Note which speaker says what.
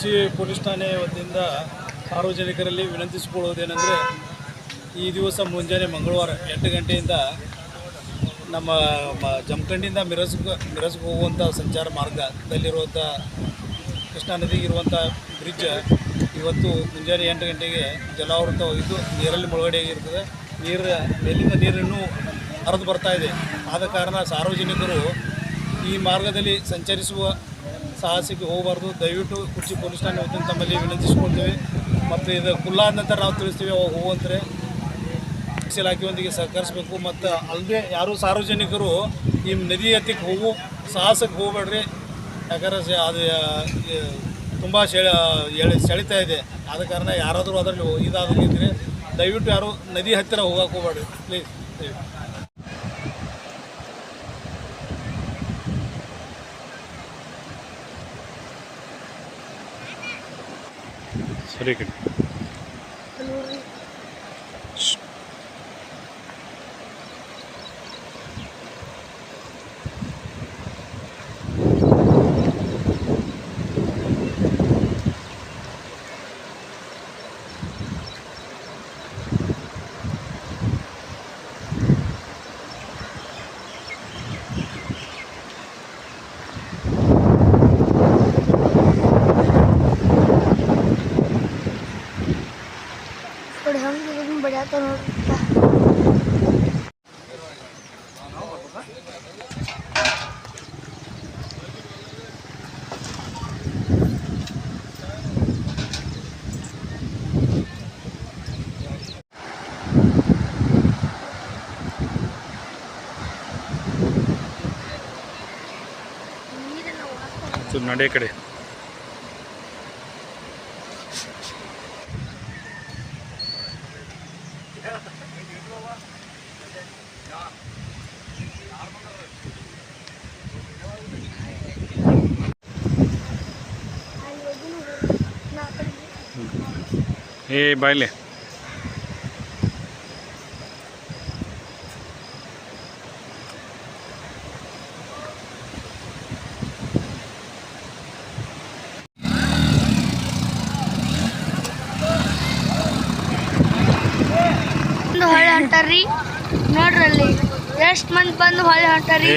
Speaker 1: ಕುರ್ಚಿ ಪೊಲೀಸ್ ಠಾಣೆ ವತಿಯಿಂದ ಸಾರ್ವಜನಿಕರಲ್ಲಿ ವಿನಂತಿಸಿಕೊಳ್ಳುವುದೇನೆಂದರೆ ಈ ದಿವಸ ಮುಂಜಾನೆ ಮಂಗಳವಾರ ಎಂಟು ಗಂಟೆಯಿಂದ ನಮ್ಮ ಜಮಖಂಡಿಯಿಂದ ಮಿರಸ್ಗೆ ಮಿರಸ್ಗೆ ಹೋಗುವಂಥ ಸಂಚಾರ ಮಾರ್ಗದಲ್ಲಿರುವಂಥ ಕೃಷ್ಣಾ ನದಿಗೆ ಇರುವಂಥ ಬ್ರಿಡ್ಜ್ ಇವತ್ತು ಮುಂಜಾನೆ ಎಂಟು ಗಂಟೆಗೆ ಜಲಾವೃತವಾಗಿದ್ದು ನೀರಲ್ಲಿ ಮುಳುಗಡೆಯಾಗಿರ್ತದೆ ನೀರು, ಮೇಲಿಂದ ನೀರನ್ನು ಹರಿದು ಬರ್ತಾ ಇದೆ. ಆದ ಕಾರಣ ಸಾರ್ವಜನಿಕರು ಈ ಮಾರ್ಗದಲ್ಲಿ ಸಂಚರಿಸುವ ಸಾಹಸಕ್ಕೆ ಹೋಗಬಾರ್ದು. ದಯವಿಟ್ಟು ಕುರ್ಚಿ ಪೊಲೀಸ್ ಠಾಣೆ ವತಿಯಿಂದ ತಮ್ಮಲ್ಲಿ ವಿನಂತಿಸ್ಕೊಳ್ತೀವಿ. ಮತ್ತು ಇದು ಕುಲ್ಲಾದ ನಂತರ ನಾವು ತಿಳಿಸ್ತೀವಿ ಅವಾಗ ಹೋಗುವಂತರೆ ಟ್ಯಾಕ್ಸ್ ಇಲಾಖೆಯೊಂದಿಗೆ ಸಹಕರಿಸಬೇಕು. ಮತ್ತು ಅಲ್ಲದೆ ಯಾರೂ ಸಾರ್ವಜನಿಕರು ಈ ನದಿ ಹತ್ತಿಕ್ಕೆ ಹೋಗು, ಸಾಹಸಕ್ಕೆ ಹೋಗಬೇಡ್ರಿ. ಯಾಕಂದರೆ ಅದು ತುಂಬ ಸೆಳೆ ಎಳೆ, ಸೆಳಿತಾ ಇದೆ. ಆದ ಕಾರಣ ಯಾರಾದರೂ ಅದರಲ್ಲಿ ಇದಾದ್ರೆ ದಯವಿಟ್ಟು ಯಾರು ನದಿ ಹತ್ತಿರ ಹೋಗಕ್ಕೆ ಹೋಗಬೇಡ್ರಿ. ಪ್ಲೀಸ್ ದಯವಿಟ್ಟು.
Speaker 2: ಸರಿ ಕಡೆ
Speaker 3: ನೋಡಿ ಹಂಗೆ ಇದನ್ನ ಬಡಿಯಾತ ನೋಡ್ರಿ
Speaker 2: ನಡೆ ಕಡೆ.
Speaker 3: ಅಲ್ಲಿ ಹೋಗಿ ನೋಡ್ರಿ. ಹೊಂಟಾರ್ರಿ. ನೋಡ್ರಿ ಅಲ್ಲಿ ಎಷ್ಟು ಮಂದಿ ಬಂದು ಹೊಳೆ ಹೊಂಟಾರಿ